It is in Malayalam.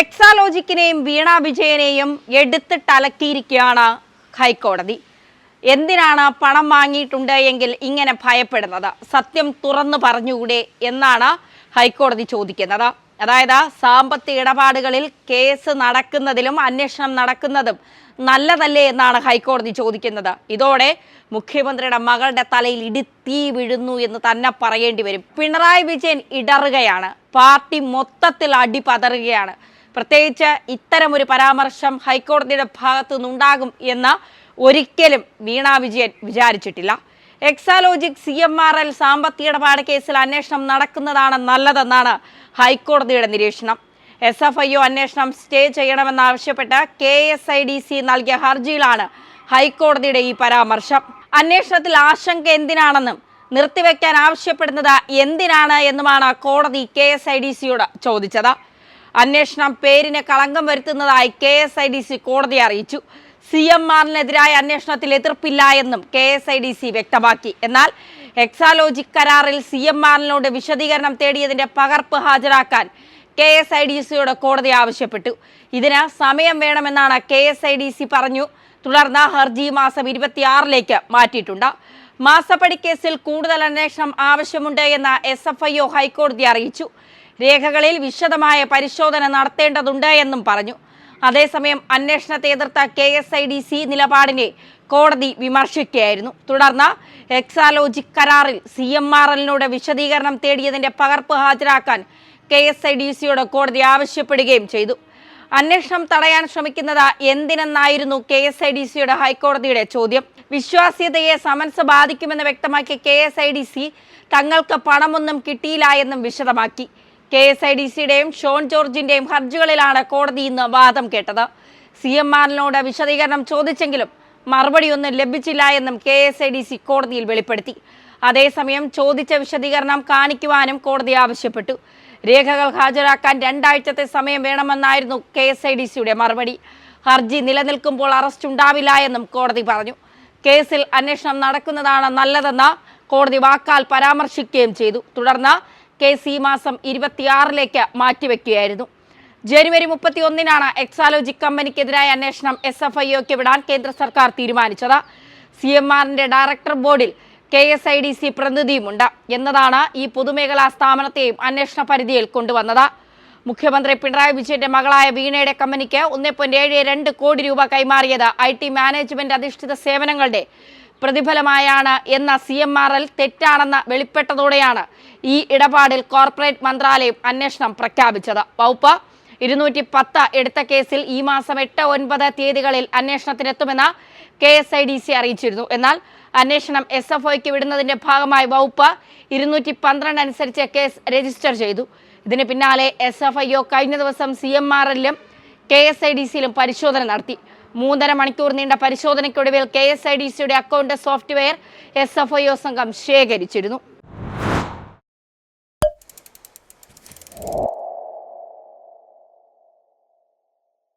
എക്സാലോജിക്കിനെയും വീണ വിജയനെയും എടുത്തിട്ടലക്കിയിരിക്കുകയാണ് ഹൈക്കോടതി. എന്തിനാണ് പണം വാങ്ങിയിട്ടുണ്ട് എങ്കിൽ ഇങ്ങനെ ഭയപ്പെടുന്നത്? സത്യം തുറന്നു പറഞ്ഞുകൂടെ എന്നാണ് ഹൈക്കോടതി ചോദിക്കുന്നത്. അതായത് സാമ്പത്തിക ഇടപാടുകളിൽ കേസ് നടക്കുന്നതിലും അന്വേഷണം നടക്കുന്നതും നല്ലതല്ലേ എന്നാണ് ഹൈക്കോടതി ചോദിക്കുന്നത്. ഇതോടെ മുഖ്യമന്ത്രിയുടെ മകളുടെ തലയിൽ ഇടിത്തീ വീഴുന്നു എന്ന് തന്നെ പറയേണ്ടി വരും. പിണറായി വിജയൻ ഇടറുകയാണ്. പാർട്ടി മൊത്തത്തിൽ അടിപതറുകയാണ്. പ്രത്യേകിച്ച് ഇത്തരമൊരു പരാമർശം ഹൈക്കോടതിയുടെ ഭാഗത്തു നിന്നുണ്ടാകും എന്ന് ഒരിക്കലും വീണ വിജയൻ വിചാരിച്ചിട്ടില്ല. Exalogic C M R L സാമ്പത്തിക ഇടപാട് കേസിൽ അന്വേഷണം നടക്കുന്നതാണ് നല്ലതെന്നാണ് ഹൈക്കോടതിയുടെ നിരീക്ഷണം. എസ് എഫ് ഐ ഒ അന്വേഷണം സ്റ്റേ ചെയ്യണമെന്നാവശ്യപ്പെട്ട് K S I D C നൽകിയ ഹർജിയിലാണ് ഹൈക്കോടതിയുടെ ഈ പരാമർശം. അന്വേഷണത്തിൽ ആശങ്ക എന്തിനാണെന്നും നിർത്തിവെക്കാൻ ആവശ്യപ്പെടുന്നത് എന്തിനാണ് എന്നുമാണ് കോടതി കെ എസ് ഐ ഡി സിയോട് ചോദിച്ചത്. അന്വേഷണം പേരിന് കളങ്കം വരുത്തുന്നതായി K S I D C കോടതിയെ അറിയിച്ചു. സി എം ആറിനെതിരായ അന്വേഷണത്തിൽ എതിർപ്പില്ല എന്നും K S I D C വ്യക്തമാക്കി. എന്നാൽ എക്സാലോജിക് കരാറിൽ സി എം ആറിനോട് വിശദീകരണം തേടിയതിന്റെ പകർപ്പ് ഹാജരാക്കാൻ കെ എസ് ഐ ഡി സിയോട് കോടതി ആവശ്യപ്പെട്ടു. ഇതിന് സമയം വേണമെന്നാണ് K S I D C പറഞ്ഞു. തുടർന്ന് ഹർജി മാസം ഇരുപത്തിയാറിലേക്ക് മാറ്റിയിട്ടുണ്ട്. മാസപ്പടി കേസിൽ കൂടുതൽ അന്വേഷണം ആവശ്യമുണ്ട് എന്ന് എസ് എഫ് ഐ ഒ ഹൈക്കോടതി അറിയിച്ചു. രേഖകളിൽ വിശദമായ പരിശോധന നടത്തേണ്ടതുണ്ട് എന്നും പറഞ്ഞു. അതേസമയം അന്വേഷണത്തെ എതിർത്ത K S I D C നിലപാടിനെ കോടതി വിമർശിക്കുകയായിരുന്നു. തുടർന്ന് എക്സാലോജിക് കരാറിൽ സി എം ആർ എല്ലിനോട് വിശദീകരണം തേടിയതിന്റെ പകർപ്പ് ഹാജരാക്കാൻ കെ എസ് ഐ ഡി സിയോട് കോടതി ആവശ്യപ്പെടുകയും ചെയ്തു. അന്വേഷണം തടയാൻ ശ്രമിക്കുന്നത് എന്തിനെന്നായിരുന്നു കെ എസ് ഐ ഡി സിയുടെ ഹൈക്കോടതിയുടെ ചോദ്യം. വിശ്വാസ്യതയെ സമൻസ് ബാധിക്കുമെന്ന് വ്യക്തമാക്കിയ K S I D C തങ്ങൾക്ക് പണമൊന്നും കിട്ടിയില്ല എന്നും വിശദമാക്കി. കെ എസ് ഐ ഡി സിയുടെയും ഷോൺ ജോർജിന്റെയും ഹർജികളിലാണ് കോടതി ഇന്ന് വാദം കേട്ടത്. സി എം ആറിനോട് വിശദീകരണം ചോദിച്ചെങ്കിലും മറുപടിയൊന്നും ലഭിച്ചില്ല എന്നും K S I D C കോടതിയിൽ വെളിപ്പെടുത്തി. അതേസമയം ചോദിച്ച വിശദീകരണം കാണിക്കുവാനും കോടതി ആവശ്യപ്പെട്ടു. രേഖകൾ ഹാജരാക്കാൻ രണ്ടാഴ്ചത്തെ സമയം വേണമെന്നായിരുന്നു കെ എസ് ഐ ഡി സിയുടെ മറുപടി. ഹർജി നിലനിൽക്കുമ്പോൾ അറസ്റ്റ് ഉണ്ടാവില്ല എന്നും കോടതി പറഞ്ഞു. കേസിൽ അന്വേഷണം നടക്കുന്നതാണ് നല്ലതെന്ന് കോടതി വാക്കാൽ പരാമർശിക്കുകയും ചെയ്തു. തുടർന്ന് കേസ് ഈ മാസം ഇരുപത്തിയാറിലേക്ക് മാറ്റിവെക്കുകയായിരുന്നു. ജനുവരി മുപ്പത്തി ഒന്നിനാണ് എക്സാലോജിക് കമ്പനിക്കെതിരായ അന്വേഷണം എസ് എഫ് ഐ ഒക്ക് വിടാൻ കേന്ദ്ര സർക്കാർ തീരുമാനിച്ചത്. സി എം ആറിന്റെ ഡയറക്ടർ ബോർഡിൽ K S I D C പ്രതിനിധിയുമുണ്ട്. എന്നതാണ് ഈ പൊതുമേഖലാ സ്ഥാപനത്തെയും അന്വേഷണ പരിധിയിൽ കൊണ്ടുവന്നത്. മുഖ്യമന്ത്രി പിണറായി വിജയന്റെ മകളായ വീണയുടെ കമ്പനിക്ക് ഒന്നേ പോയിന്റ് ഏഴ് രണ്ട് കോടി രൂപ കൈമാറിയത് ഐ ടി മാനേജ്മെന്റ് അധിഷ്ഠിത സേവനങ്ങളുടെ പ്രതിഫലമായാണ് എന്ന സി എം ആർ എൽ തെറ്റാണെന്ന് വെളിപ്പെട്ടതോടെയാണ് ഈ ഇടപാടിൽ കോർപ്പറേറ്റ് മന്ത്രാലയം അന്വേഷണം പ്രഖ്യാപിച്ചത്. വകുപ്പ് ഇരുന്നൂറ്റി പത്ത് എടുത്ത കേസിൽ ഈ മാസം എട്ട് ഒൻപത് തീയതികളിൽ അന്വേഷണത്തിനെത്തുമെന്ന് K S I D C അറിയിച്ചിരുന്നു. എന്നാൽ അന്വേഷണം എസ് എഫ് ഒയ്ക്ക് വിടുന്നതിന്റെ ഭാഗമായി വകുപ്പ് ഇരുന്നൂറ്റി പന്ത്രണ്ട് അനുസരിച്ച് കേസ് രജിസ്റ്റർ ചെയ്തു. ഇതിന് പിന്നാലെ എസ് എഫ് ഐ ഒ കഴിഞ്ഞ ദിവസം സി എം ആർ എല്ലിലും കെ എസ് ഐ ഡി സിയിലും പരിശോധന നടത്തി. മൂന്നര മണിക്കൂർ നീണ്ട പരിശോധനയ്ക്കൊടുവിൽ കെ എസ് ഐ ഡി സിയുടെ account software S F I O സംഘം ശേഖരിച്ചിരുന്നു.